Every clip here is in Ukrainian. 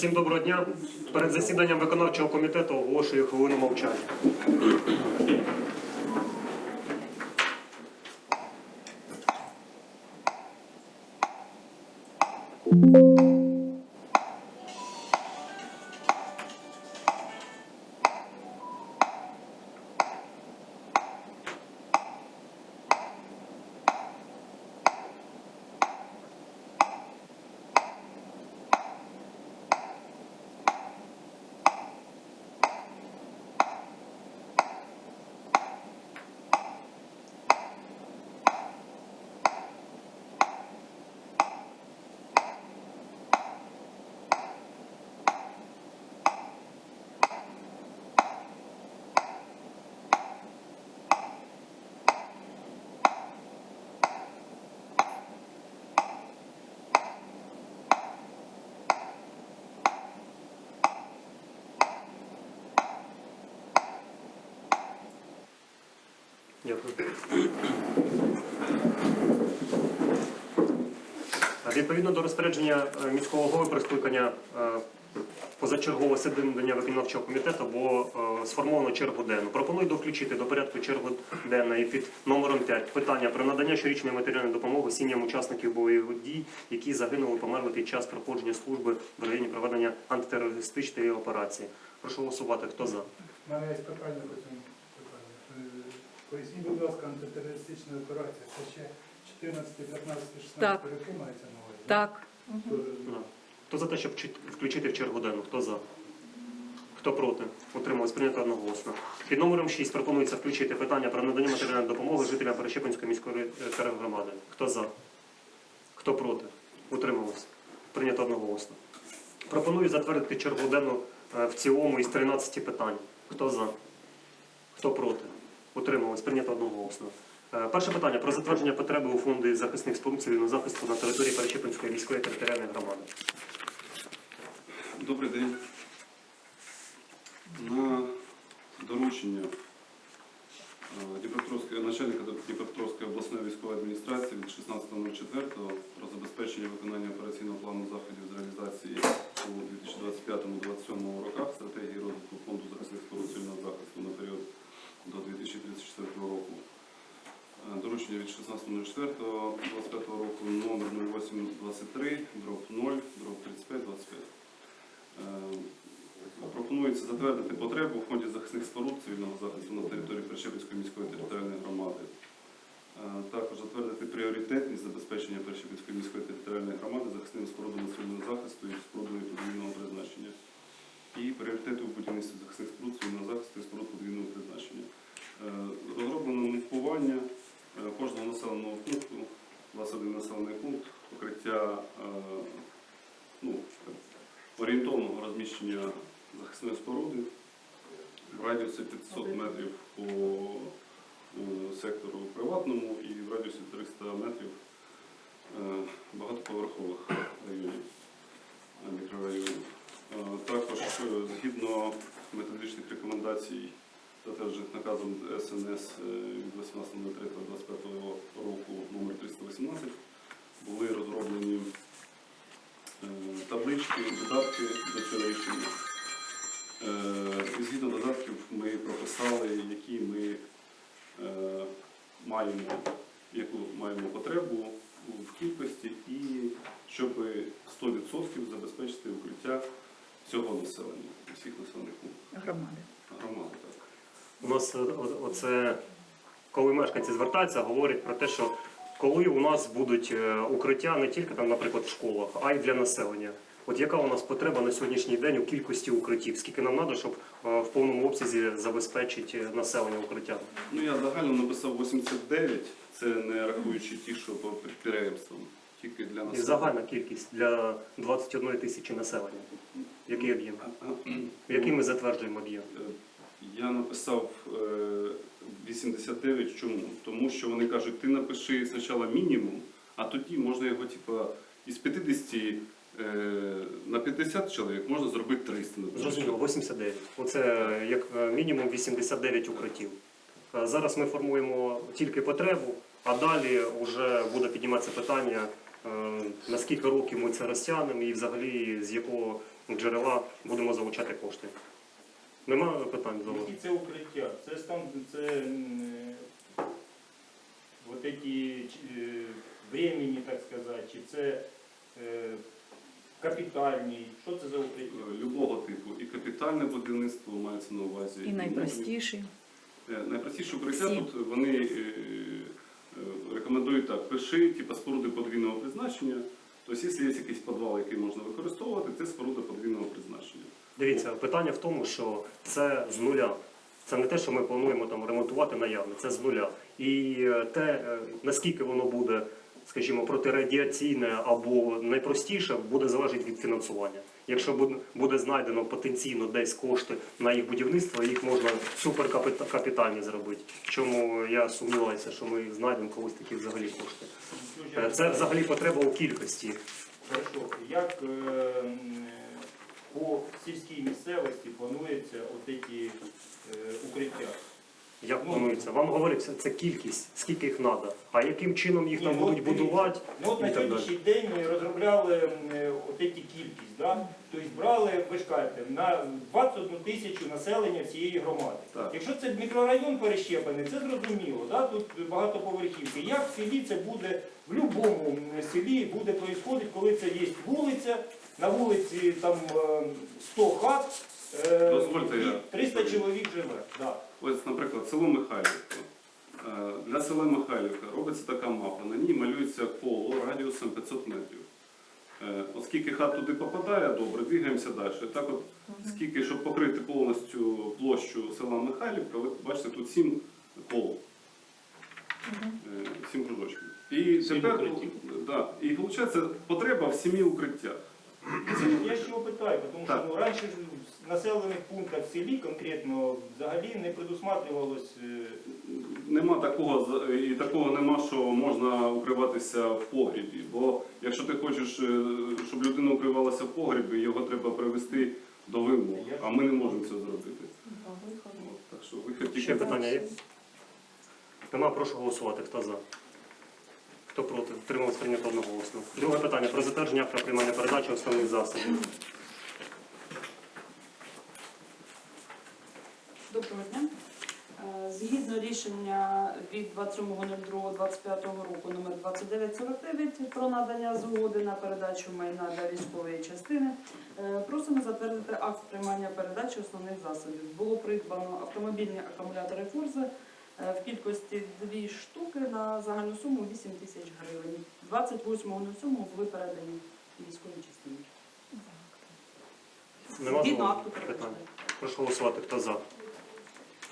Всім доброго дня. Перед засіданням виконавчого комітету оголошую хвилину мовчання. Дякую. Відповідно до розпорядження е, міського голови про скликання е, позачергового засідання виконавчого комітету було е, сформовано чергу денну. Пропоную довключити до порядку чергу денної під номером 5 питання про надання щорічної матеріальної допомоги сім'ям учасників бойових дій, які загинули, померли під час проходження служби в районі проведення антитерористичної операції. Прошу голосувати. Хто за? У мене є питання по цьому питанню. Е, Поясніть, будь ласка, антитерористична операція. Це ще 14, 15, 16 Так. роки мається на увазі? Так. Да. Хто за те, щоб включити в чергу денну? Хто за? Хто проти? Утрималось прийнято одноголосно. Під номером 6 пропонується включити питання про надання матеріальної допомоги жителям Перещепинської міської е, тергромади. Хто за? Хто проти? Утрималось. Прийнято одноголосно. Пропоную затвердити чергу денну е, в цілому із 13 питань. Хто за? Хто проти? Утрималось. Прийнято одноголосно. Е, Перше питання про затвердження потреби у фонді захисних споруд цивільного захисту на території Перещепинської міської територіальної громади. Добрий день. На доручення е, Дніпропетровської начальника Дніпропетровської обласної військової адміністрації від 16.04 про забезпечення виконання операційного плану заходів з реалізації у 2025-2027 роках стратегії розвитку фонду захисних споруд цивільного захисту на період до 2034 року. Е, Доручення від 16.04.25 року номер 0823, дроб 0, дроб 35, 25. Е, Пропонується затвердити потребу у фонді захисних споруд цивільного захисту на території Перещепинської міської територіальної громади. Е, Також затвердити пріоритетність забезпечення Перещепинської міської територіальної громади захисними спорудами цивільного захисту і спорудами подвійного призначення. І пріоритети у будівництві захисних споруд цивільного захисту і споруд подвійного призначення. Е, Розроблено мапування е, кожного населеного пункту, 21 населений пункт, покриття е, ну, орієнтовного розміщення захисної споруди в радіусі 500 метрів по сектору приватному і в радіусі 300 метрів багатоповерхових районів, мікрорайонів. Згідно методичних рекомендацій, затверджених наказом СНС е, від 18.03.25 року номер 318, були розроблені е, таблички, додатки до цього рішення. Е, І згідно додатків ми прописали, які ми маємо, яку маємо потребу в кількості і щоб 100% забезпечити укриття всього населення, всіх населених пунктів Громади. громади. Так. У нас е, о- оце, коли мешканці звертаються, говорять про те, що коли у нас будуть е, укриття не тільки там, наприклад, в школах, а й для населення. От яка у нас потреба на сьогоднішній день у кількості укриттів? Скільки нам треба, щоб е, в повному обсязі забезпечити населення укриттям? Ну я загально написав 89, це не рахуючи ті, що по підприємствам, тільки для І населення. загальна кількість для 21 тисячі населення. Який об'єм? Який ми затверджуємо об'єм? Е, Я написав е, 89 чому? Тому що вони кажуть, ти напиши спочатку мінімум, а тоді можна його типа із 50 е, на 50 чоловік можна зробити 300. наприклад. Зрозуміло, 89. Оце як е, мінімум 89 укриттів. Е, Зараз ми формуємо тільки потребу, а далі вже буде підніматися питання е, на скільки років ми це розтягнемо і взагалі з якого джерела будемо залучати кошти. Немає питань до вас? Які це укриття? Це стан, це м, е, вот эти е, времени, так сказати, чи це е, капітальні? Що це за укриття? Е, Любого типу. І капітальне будівництво мається на увазі. І найпростіший. Е, Найпростіше укриття Всі. тут вони е, рекомендують так, пиши, типу споруди подвійного призначення. Тобто, якщо є якийсь підвал, який можна використовувати, це споруда подвійного призначення. Дивіться, питання в тому, що це з нуля. Це не те, що ми плануємо там ремонтувати наявне, це з нуля. І е, те, е, наскільки воно буде, скажімо, протирадіаційне або найпростіше, буде залежати від фінансування. Якщо буде- знайдено потенційно десь кошти на їх будівництво, їх можна суперкапітальні зробити. Чому я сумніваюся, що ми знайдемо колись такі взагалі кошти. Е, Це взагалі потреба у кількості. Хорошо. Як е, по сільській місцевості планується от ці е, укриття? Як Ну, планується? Вам говорять, це, це кількість, скільки їх треба. А яким чином їх там ну, будуть от дивіться. будувати? Ну от І на так далі. сьогоднішній день ми розробляли м, е, от ці кількість, да? тобто брали, ви ж кажете, на 21 тисячу населення всієї громади. Так. Якщо це мікрорайон перещеплений, це зрозуміло, да? тут багатоповерхівки. Як в селі це буде, в будь-якому селі буде происходити, коли це є вулиця, на вулиці там е, 100 хат, е, Дозвольте, і 300 чоловік живе. Да. Ось, наприклад, село Михайлівка. Е, Для села Михайлівка робиться така мапа. На ній малюється коло радіусом 500 метрів. Е, Оскільки хат туди попадає, добре, двигаємося далі. Так от, скільки, щоб покрити повністю площу села Михайлівка, ви бачите, тут сім кол. Е, Сім кружочків. І тепер, да, і виходить, потреба в сімі укриттях. Я ж його питаю, тому що ну, раніше в населених пунктах в селі конкретно взагалі не предусматривалось. е, Нема такого з- і такого нема, що можна укриватися в погрібі. Бо якщо ти хочеш, е, щоб людина укривалася в погрібі, його треба привести до вимог. А ми не можемо це зробити. От, Так що вихід Ще тільки питання є? Нема, прошу голосувати. Хто за? Хто проти? Втрималось прийнято одноголосно. Друге питання про затвердження акта приймання передачі основних засобів. Доброго дня. Е, Згідно рішення від 27.02.25 року номер 2949 про надання згоди на передачу майна для військової частини, е, просимо затвердити акт приймання передачі основних засобів. Було придбано автомобільні акумулятори Форза е, в кількості дві штуки на загальну суму 8 тисяч гривень. 28.07 були передані військовій частині. Нема Згідно акту передачі. Прошу голосувати. Хто за?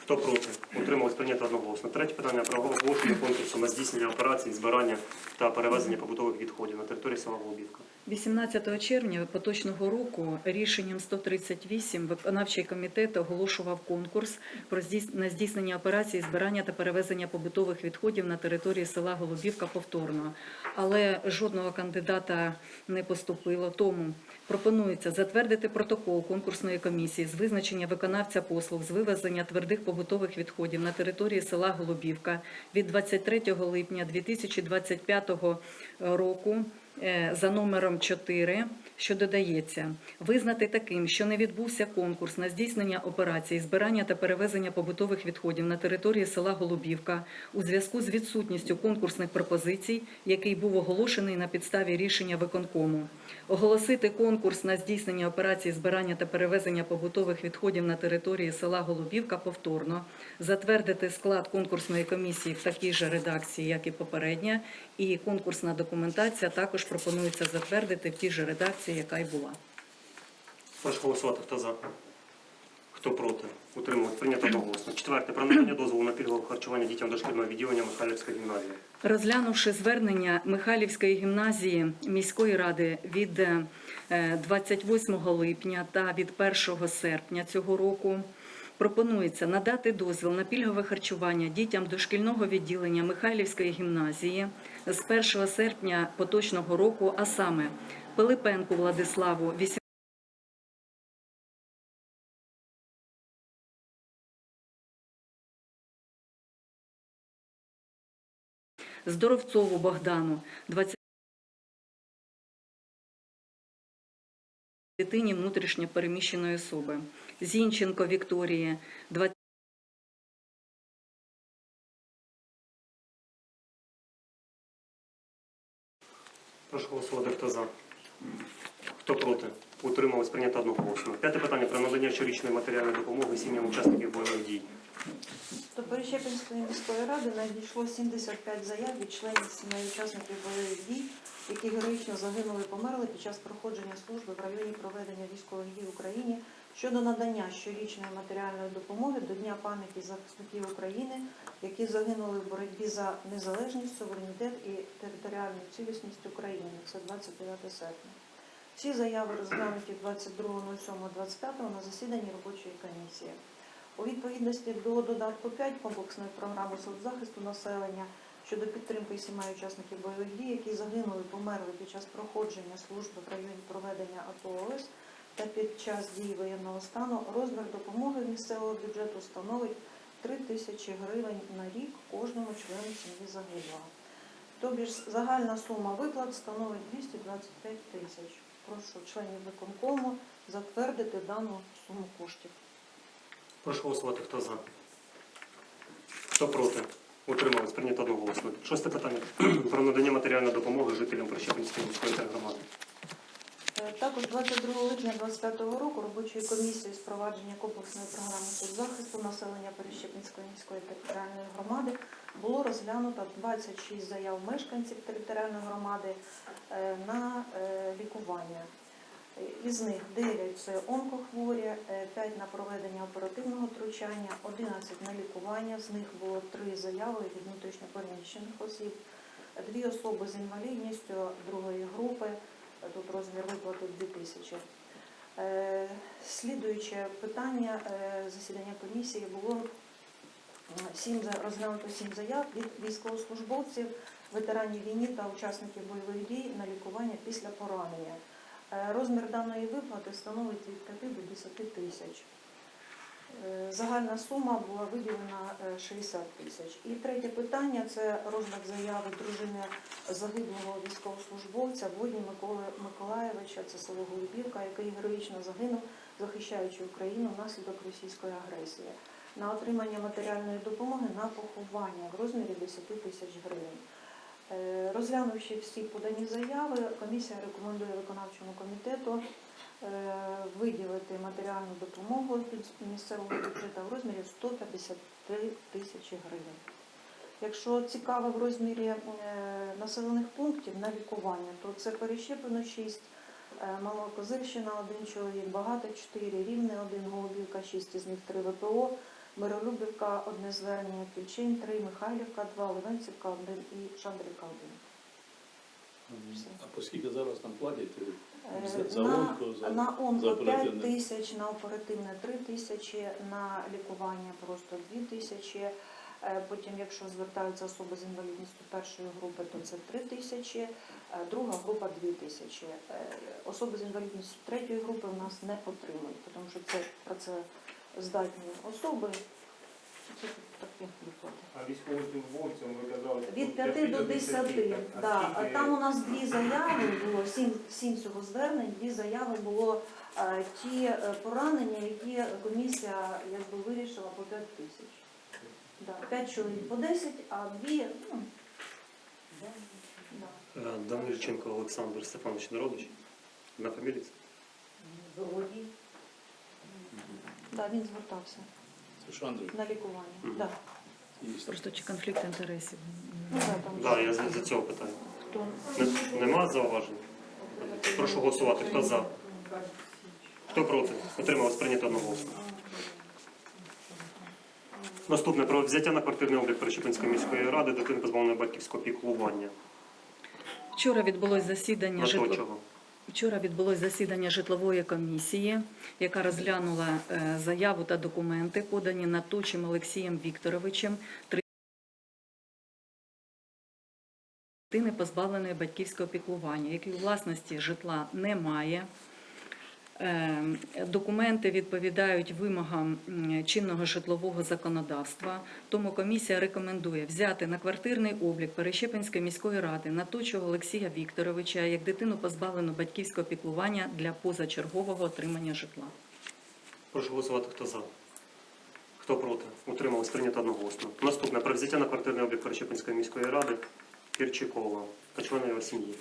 Хто проти? Утрималось прийнято одноголосно. Третє питання про оголошення конкурсу на здійснення операцій збирання та перевезення побутових відходів на території села Голубівка. 18 червня поточного року рішенням 138 виконавчий комітет оголошував конкурс про на здійснення операції збирання та перевезення побутових відходів на території села Голубівка повторно. Але жодного кандидата не поступило. Тому пропонується затвердити протокол конкурсної комісії з визначення виконавця послуг з вивезення твердих побутових відходів на території села Голубівка від 23 липня 2025 року за номером 4, що додається, визнати таким, що не відбувся конкурс на здійснення операції збирання та перевезення побутових відходів на території села Голубівка у зв'язку з відсутністю конкурсних пропозицій, який був оголошений на підставі рішення виконкому. Оголосити конкурс на здійснення операції збирання та перевезення побутових відходів на території села Голубівка повторно, затвердити склад конкурсної комісії в такій же редакції, як і попередня, і конкурсна документація також пропонується затвердити в тій же редакції, яка й була. Прошу голосувати. Хто за? Хто проти? Утрималось прийнято одноголосно. Четверте. Про надання дозволу на пільгове харчування дітям дошкільного відділення Михайлівської гімназії. Розглянувши звернення Михайлівської гімназії міської ради від е, 28 липня та від 1 серпня цього року, пропонується надати дозвіл на пільгове харчування дітям дошкільного відділення Михайлівської гімназії з 1 серпня поточного року, а саме Пилипенку Владиславу 18 Здоровцову Богдану 20 дитині внутрішньо переміщеної особи. Зінченко Вікторії, 20 Прошу голосувати, хто за. Хто проти? Утримались прийнято одноголосно. П'яте питання про надання щорічної матеріальної допомоги сім'ям учасників бойових дій. До Перещепинської міської ради надійшло 75 заяв від членів сімей учасників бойових дій, які героїчно загинули і померли під час проходження служби в районі проведення військових дій в Україні щодо надання щорічної матеріальної допомоги до Дня пам'яті захисників України, які загинули в боротьбі за незалежність, суверенітет і територіальну цілісність України. Це 29 серпня. Всі заяви розглянуті 22.07.25 на засіданні робочої комісії. У відповідності до додатку 5 комплексної програми соцзахисту населення щодо підтримки сімей учасників бойових дій, які загинули, померли під час проходження служби в районі проведення АТО ООС та під час дії воєнного стану, розмір допомоги місцевого бюджету становить 3 тисячі гривень на рік кожному члену сім'ї загиблого. Тобі ж загальна сума виплат становить 225 тисяч. Прошу членів виконкому затвердити дану суму коштів. Прошу голосувати, хто за. Хто проти? Утримались прийнято одноголосно. Шосте питання про надання матеріальної допомоги жителям Прищепинської міської тергромади. Е, Також 22 липня 2025 року робочою комісією з провадження комплексної програми соцзахисту населення Перещепинської міської територіальної громади було розглянуто 26 заяв мешканців територіальної громади е, на е, лікування. Із них 9 – це онкохворі, 5 на проведення оперативного втручання, 11 на лікування, з них було 3 заяви від внутрішньопереміщених осіб, дві особи з інвалідністю другої групи, тут розмір виплати 2 тисячі. Е, Слідуюче питання е, засідання комісії було сім розглянуто сім заяв від військовослужбовців, ветеранів війни та учасників бойових дій на лікування після поранення. Е, Розмір даної виплати становить від 5 до 10 тисяч. Е, Загальна сума була виділена е, 60 тисяч. І третє питання це розмір заяви дружини загиблого військовослужбовця Водні Миколи Миколаєвича, це село Голубівка, який героїчно загинув, захищаючи Україну внаслідок російської агресії, на отримання матеріальної допомоги на поховання в розмірі 10 тисяч гривень. Е, Розглянувши всі подані заяви, комісія рекомендує виконавчому комітету е, виділити матеріальну допомогу з місцевого бюджету в розмірі 153 тисячі гривень. Якщо цікаво в розмірі е, населених пунктів на лікування, то це Перещепино 6, е, Малокозирщина 1 чоловік, Багато 4, Рівне 1, Голубівка 6, із них 3 ВПО, Миролюбівка 1 звернення, Кільчин 3, Михайлівка 2, Ливенцівка 1 і Шандрівка 1. А по скільки зараз там платять? Е, За- за на, онко, за- на за 5 тисяч, на оперативне 3 тисячі, на лікування просто 2 тисячі. Е, Потім, якщо звертаються особи з інвалідністю першої групи, то це 3 тисячі, е, друга група 2 тисячі. Е, Особи з інвалідністю третьої групи в нас не отримують, тому що це працездатні особи. Виплати. А військовослужбовцям ви казали Від від 5 до 10. А Да. А там у нас дві заяви було, сім, сім всього звернень, дві заяви було е, ті поранення, які комісія якби вирішила по 5 тисяч. Да. 5 чоловік по 10, а дві, ну, да. Е, Данильченко Олександр Степанович Народович. На фамілії? це? Да, він звертався Це Шандрів. на лікування. Мгм. Да. Просто чи конфлікт інтересів? Ну, да, там Так, я за, за цього питаю. хто? Не- Нема зауважень? Прошу голосувати. Хто за? Хто проти? Утрималось прийнято одноголосно. Наступне про взяття на квартирний облік Перещепинської міської ради дитини позбавленої батьківського піклування. Вчора відбулось засідання На то житло- чого? Вчора відбулось засідання житлової комісії, яка розглянула е, заяву та документи, подані Наточим Олексієм Вікторовичем, три позбавленої батьківського піклування, який у власності житла немає. Е, Документи відповідають вимогам чинного житлового законодавства. Тому комісія рекомендує взяти на квартирний облік Перещепинської міської ради Наточого Олексія Вікторовича як дитину позбавлену батьківського піклування для позачергового отримання житла. Прошу голосувати, хто за. Хто проти? Утрималось прийнято одноголосно. Наступне про взяття на квартирний облік Перещепинської міської ради Кірчакова та члена його сім'ї.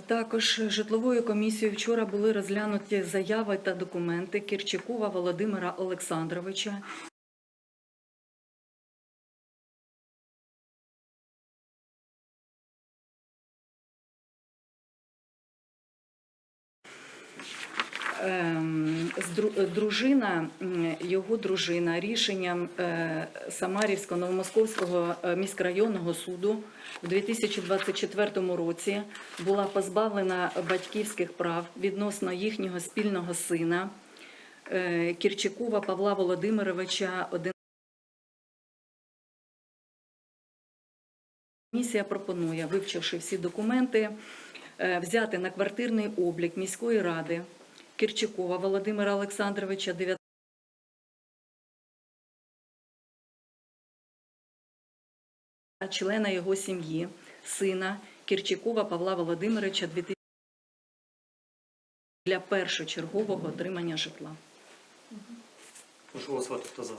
Також житловою комісією вчора були розглянуті заяви та документи Кірчакова Володимира Олександровича. Дружина, його дружина рішенням е, Самарівського Новомосковського е, міськрайонного суду в 2024 році була позбавлена батьківських прав відносно їхнього спільного сина е, Кірчакова Павла Володимировича. Комісія пропонує, вивчивши всі документи, е, взяти на квартирний облік міської ради Кирчакова Володимира Олександровича 9 члена його сім'ї, сина Кирчакова Павла Володимировича 2000 для першочергового отримання житла. Прошу голосувати, хто за.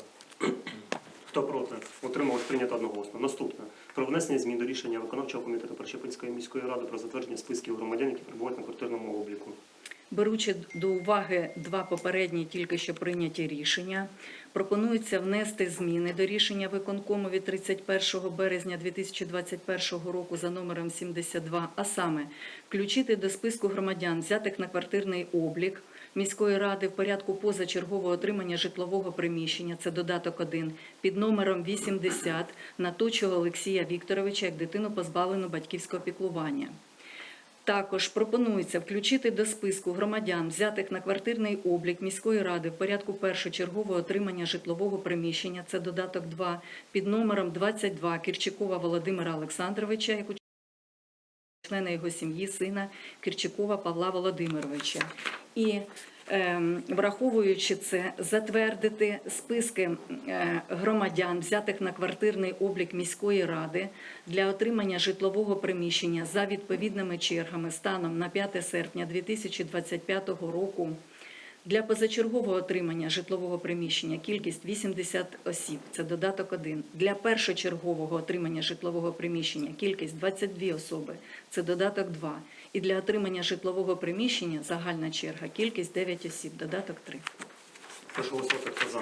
Хто проти? Утрималось прийнято одноголосно. Наступне. Про внесення змін до рішення виконавчого комітету Перещепинської міської ради про затвердження списків громадян, які перебувають на квартирному обліку. Беручи до уваги два попередні тільки що прийняті рішення, пропонується внести зміни до рішення виконкому від 31 березня 2021 року за номером 72, а саме включити до списку громадян, взятих на квартирний облік міської ради в порядку позачергового отримання житлового приміщення, це додаток 1, під номером 80 Наточого Олексія Вікторовича як дитину позбавлену батьківського піклування. Також пропонується включити до списку громадян, взятих на квартирний облік міської ради в порядку першочергового отримання житлового приміщення, це додаток 2, під номером 22 Кірчакова Володимира Олександровича, як члена його сім'ї, сина Кірчикова Павла Володимировича. І ем, враховуючи це, затвердити списки е, громадян, взятих на квартирний облік міської ради для отримання житлового приміщення за відповідними чергами станом на 5 серпня 2025 року. Для позачергового отримання житлового приміщення кількість 80 осіб, це додаток 1. Для першочергового отримання житлового приміщення кількість 22 особи, це додаток 2. І для отримання житлового приміщення загальна черга кількість 9 осіб, додаток 3. Прошу голосувати, хто за.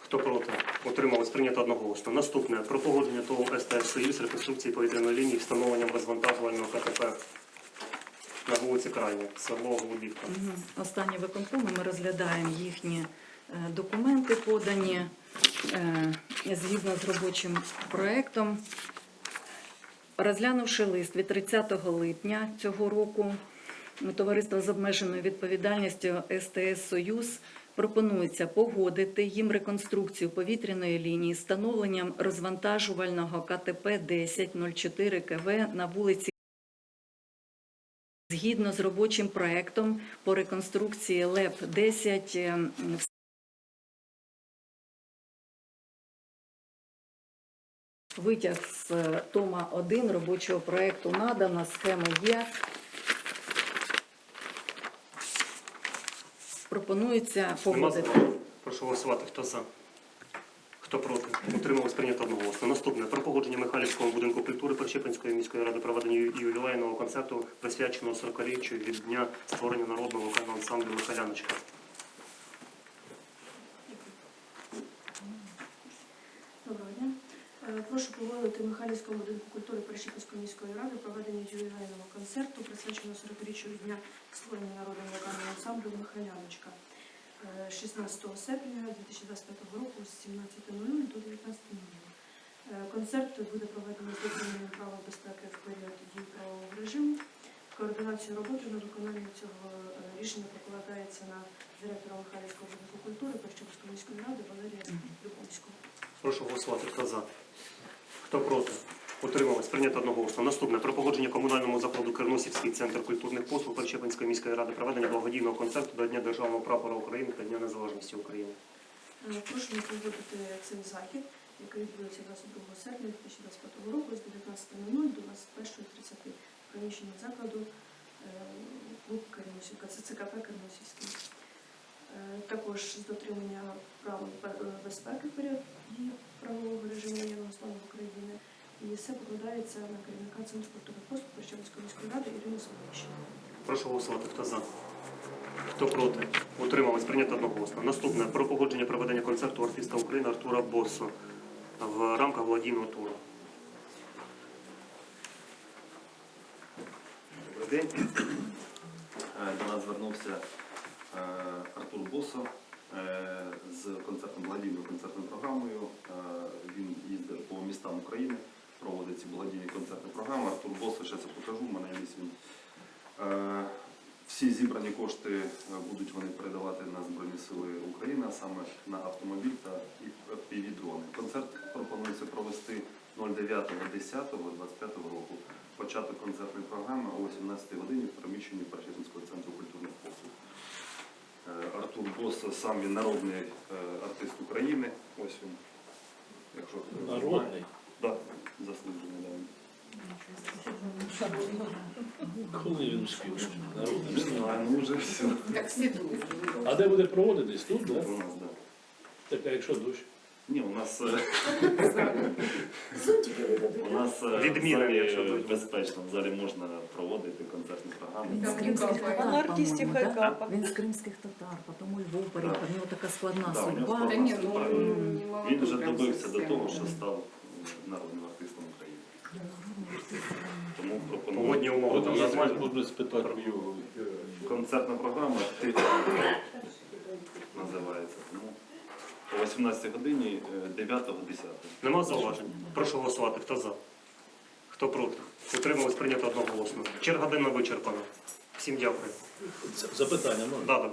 Хто проти? Утрималось прийнято одноголосно. Наступне. Про погодження ТОВ СТС «Союз» реконструкції повітряної лінії встановленням розвантажувального КТП на вулиці Крайня, село Голубівка. Мгм. Останні виконкоми ми розглядаємо їхні е, документи, подані е, згідно з робочим проектом. Розглянувши лист від 30 липня цього року, товариство з обмеженою відповідальністю СТС Союз пропонується погодити їм реконструкцію повітряної лінії з встановленнем розвантажувального КТП 1004 КВ на вулиці. Згідно з робочим проектом по реконструкції ЛЕП 10 ем, Витяг з е, тома 1 робочого проекту надано, схеми є. Пропонується погодити. Прошу голосувати, хто за. Хто проти? Утрималось прийнято одноголосно. Наступне. Про погодження Михайлівського будинку культури Перещепинської міської ради проведення ювілейного концерту, присвяченого 40-річчю від дня створення народного вокального ансамблю Михайляночка. Доброго дня. Е, Прошу погодити Михайлівському будинку культури Перещепинської міської ради проведення ювілейного концерту, присвяченого 40-річчю дня створення народного вокального ансамблю Михайляночка. Е, 16 серпня 2025 року з 17.00 до 19.00. Е, Концерт буде проведений з дотриманням правил безпеки в період дії правового режиму. Координацію роботи на виконання цього е, рішення покладається на директора Михайлівського будинку культури Перещепинської міської ради Валерія Любомського. Прошу голосувати, хто за. Хто проти? Утримались. Прийнято одноголосно. Наступне. Про погодження комунальному закладу Керносівський центр культурних послуг Перещепинської міської ради проведення благодійного концерту до Дня Державного прапора України та Дня Незалежності України. Е, Прошу проводити цей захід, який відбудеться 22 серпня 2025 року з 19.00 до 21.30 в приміщенні закладу е, клуб Керносівка, це ЦКП Керносівський. Е, Також з дотримання правил е, безпеки період дії правового режиму воєнного стану в Україні. І все покладається на керівника Центру культурних послуг Перещепинської міської ради Ірину Соловищину. Прошу голосувати. Хто за? Хто проти? Утримались. Прийнято одноголосно. Наступне. Про погодження проведення концерту артиста України Артура Босо в рамках благодійного туру. Добрий день. Е, До нас звернувся Артур Босо е, з концертом, благодійною концертною програмою. Е, Він їздить по містам України, проводить ці благодійні концертні програми. Артур Босо, зараз я покажу, в мене є він. Е, Всі зібрані кошти е, будуть вони передавати на Збройні Сили України, а саме на автомобіль та FPV-дрони. Концерт пропонується провести 09.10.25 року. Початок концертної програми о 18 годині в приміщенні Першипінського центру. Е, Артур Босса, сам він народний е, артист України. Ось він. Якщо. Народний. Так, заслужений, да. Коли він успів? Не знаю, ну вже все. А де буде проводитись? Тут, У да? нас, да. Так, а якщо дощ? Ні, у нас, е, у нас е, Відміна, в залі якщо тут. безпечно, в залі можна проводити концертні програми. Він з кримських татар, Вона артистів по-моєму, да? хайкапа. Він з кримських татар, потім у Львов переїхав. У нього така складна Да, у нього судьба. судьба. М. Він вже добився до того, що став е, народним артистом України. Тому пропоную Погодні умови там нормально. спитати концертна програма «Ти» називається. О 18 годині е, 9-10. Нема зауважень? Прошу голосувати. Хто за? Хто проти? Утрималось Прийнято одноголосно. Черга денна вичерпана. Всім дякую. Запитання можна? Да, да.